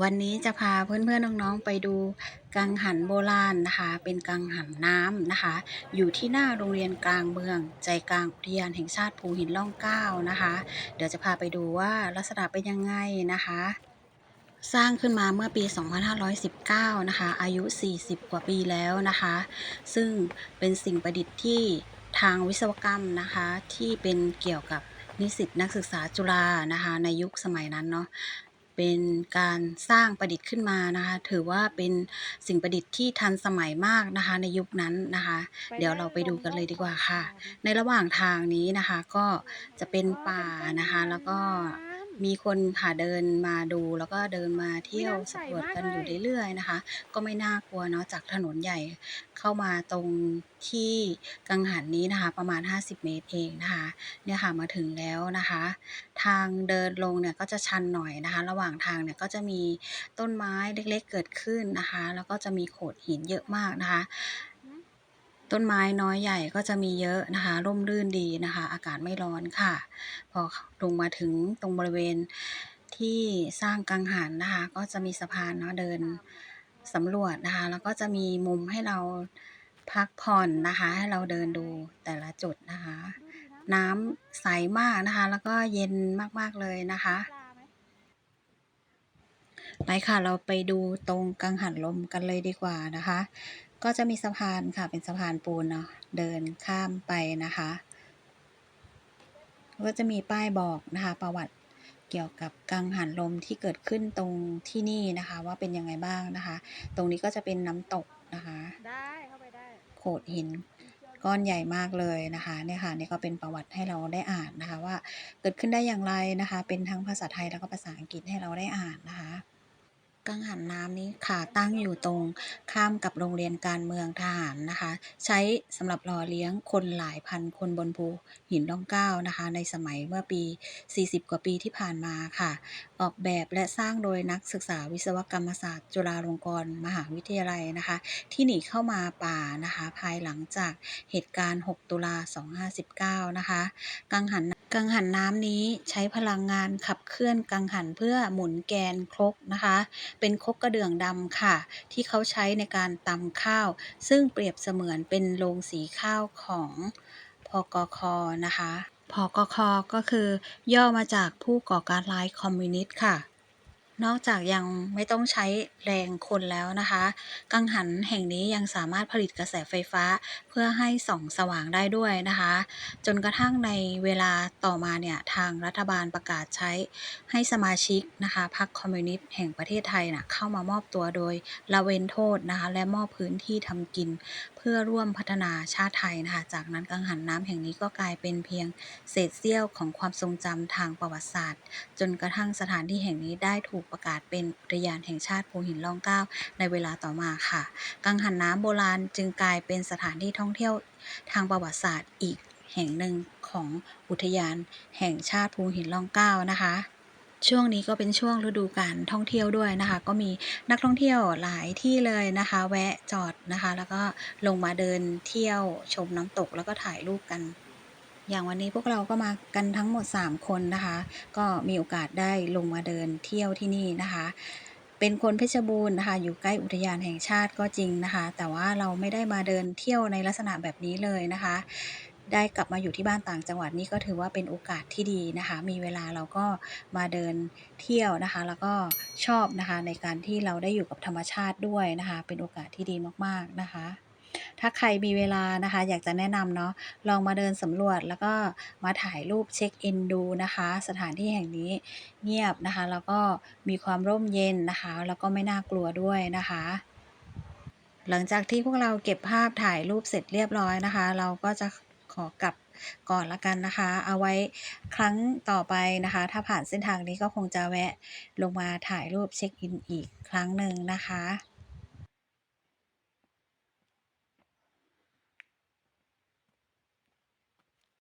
วันนี้จะพาเพื่อนๆน้องๆไปดูกังหันโบราณนะคะ เป็นกังหันน้ำนะคะ อยู่ที่หน้าโรงเรียนกลางเมือง ใจกลางอุทยานแห่งชาติภูหินร่องเก้านะคะ เดี๋ยวจะพาไปดูว่าลักษณะเป็นยังไงนะคะ สร้างขึ้นมาเมื่อปี 2519 นะคะ อายุ 40 กว่าปีแล้วนะคะ ซึ่งเป็นสิ่งประดิษฐ์ที่ทางวิศวกรรมนะคะที่เป็นเกี่ยวกับนิสิตนักศึกษาจุฬานะคะ ในยุคสมัยนั้นเนาะ เป็นการสร้างประดิษฐ์ขึ้นมานะคะ ถือว่าเป็นสิ่งประดิษฐ์ที่ทันสมัยมากนะคะ ในยุคนั้นนะคะ เดี๋ยวเราไปดูกันเลยดีกว่าค่ะ ในระหว่างทางนี้นะคะ ก็จะเป็นป่านะคะ แล้วก็ มีคนค่ะเดินมาดูแล้วก็เดินมาเที่ยวสำรวจกันอยู่เรื่อยๆนะคะ ก็ไม่น่ากลัวเนาะจากถนนใหญ่เข้ามาตรงที่กังหันนี้นะคะ ประมาณ 50 เมตรเองนะคะเนี่ยค่ะมาถึงแล้วนะคะ ทางเดินลงเนี่ยก็จะชันหน่อยนะคะ ระหว่างทางเนี่ยก็จะมีต้นไม้เล็กๆเกิดขึ้นนะคะ แล้วก็จะมีโขดหินเยอะมากนะคะ ต้นไม้น้อยใหญ่ก็จะมีเยอะนะคะ ร่มรื่นดีนะคะ อากาศไม่ร้อนค่ะ พอลงมาถึงตรงบริเวณที่สร้างกังหันนะคะ ก็จะมีสะพานเนาะเดินสำรวจนะคะ แล้วก็จะมีมุมให้เราพักผ่อนนะคะ ให้เราเดินดูแต่ละจุดนะคะ น้ำใสมากนะคะ แล้วก็เย็นมากๆเลยนะคะไปค่ะ เราไปดูตรงกังหันลมกันเลยดีกว่านะคะ ก็จะมีสะพานค่ะเป็นสะพานปูนเนาะเดินข้ามไปนะคะ ก็จะมีป้ายบอกนะคะ ประวัติเกี่ยวกับกังหันลมที่เกิดขึ้นตรงที่นี่นะคะ ว่าเป็นยังไงบ้างนะคะ ตรงนี้ก็จะเป็นน้ำตกนะคะได้เข้าไปได้โขดหินก้อนใหญ่มากเลยนะคะเนี่ยค่ะนี่ก็เป็นประวัติให้เราได้อ่านนะคะ ว่าเกิดขึ้นได้อย่างไรนะคะ เป็นทั้งภาษาไทยแล้วก็ภาษาอังกฤษให้เราได้อ่านนะคะ กังหันน้ำนี้ค่ะตั้งอยู่ตรงข้ามกับโรงเรียนการเมืองทหารนะคะ ใช้สำหรับหล่อเลี้ยงคนหลายพันคนบนภูหินร่องเก้านะคะ ในสมัยเมื่อปี 40 กว่าปีที่ผ่านมาค่ะ ออกแบบและสร้างโดยนักศึกษาวิศวกรรมศาสตร์ จุฬาลงกรณ์มหาวิทยาลัยนะคะ ที่หนีเข้ามาป่านะคะ ภายหลังจากเหตุการณ์ 6 ตุลา 2519 นะคะ กังหัน กังหันน้ำนี้ใช้พลังงานขับเคลื่อนกังหันเพื่อหมุนแกนครกนะคะ เป็นครกกระเดื่องดำค่ะ ที่เขาใช้ในการตำข้าว ซึ่งเปรียบเสมือนเป็นโรงสีข้าวของพกคนะคะพกคก็คือย่อมาจากผู้ก่อการร้ายคอมมิวนิสต์ค่ะ นอกจากยังไม่ต้องใช้แรงคนแล้วนะคะ กังหันแห่งนี้ยังสามารถผลิตกระแสไฟฟ้าเพื่อให้ส่องสว่างได้ด้วยนะคะ จนกระทั่งในเวลาต่อมาเนี่ย ทางรัฐบาลประกาศใช้ให้สมาชิกนะคะพรรคคอมมิวนิสต์แห่งประเทศไทยนะเข้ามามอบตัวโดยละเว้นโทษนะคะ และมอบพื้นที่ทำกิน เพื่อร่วมพัฒนาชาติไทยนะคะ จากนั้นกังหันน้ำแห่งนี้ก็กลายเป็นเพียงเศษเสี้ยวของความทรงจำทางประวัติศาสตร์ จนกระทั่งสถานที่แห่งนี้ได้ถูกกประกาศเป็นอุทยานแห่งชาติภูหินร่องกล้าในเวลาต่อมาค่ะ กังหันน้ำโบราณจึงกลายเป็นสถานที่ท่องเที่ยวทางประวัติศาสตร์อีกแห่งหนึ่งของอุทยานแห่งชาติภูหินร่องกล้านะคะช่วงนี้ก็เป็นช่วงฤดูการท่องเที่ยวด้วยนะคะ ก็มีนักท่องเที่ยวหลายที่เลยนะคะ แวะจอดนะคะ แล้วก็ลงมาเดินเที่ยวชมน้ำตกแล้วก็ถ่ายรูปกัน อย่างวันนี้พวกเราก็มากันทั้งหมด 3 คนนะคะ ก็มีโอกาสได้ลงมาเดินเที่ยวที่นี่นะคะ เป็นคนเพชรบูรณ์นะคะ อยู่ใกล้อุทยานแห่งชาติก็จริงนะคะ แต่ว่าเราไม่ได้มาเดินเที่ยวในลักษณะแบบนี้เลยนะคะ ได้กลับมาอยู่ที่บ้านต่างจังหวัดนี่ก็ถือว่าเป็นโอกาสที่ดีนะคะ มีเวลาเราก็มาเดินเที่ยวนะคะ แล้วก็ชอบนะคะในการที่เราได้อยู่กับธรรมชาติด้วยนะคะ เป็นโอกาสที่ดีมากๆนะคะ ถ้าใครมีเวลานะคะ อยากจะแนะนำเนาะลองมาเดินสำรวจแล้วก็มาถ่ายรูปเช็คอินดูนะคะ สถานที่แห่งนี้เงียบนะคะ แล้วก็มีความร่มเย็นนะคะ แล้วก็ไม่น่ากลัวด้วยนะคะหลังจากที่พวกเราเก็บภาพถ่ายรูปเสร็จเรียบร้อยนะคะ เราก็จะขอกลับก่อนละกันนะคะ เอาไว้ครั้งต่อไปนะคะ ถ้าผ่านเส้นทางนี้ก็คงจะแวะลงมาถ่ายรูปเช็คอินอีกครั้งหนึ่งนะคะ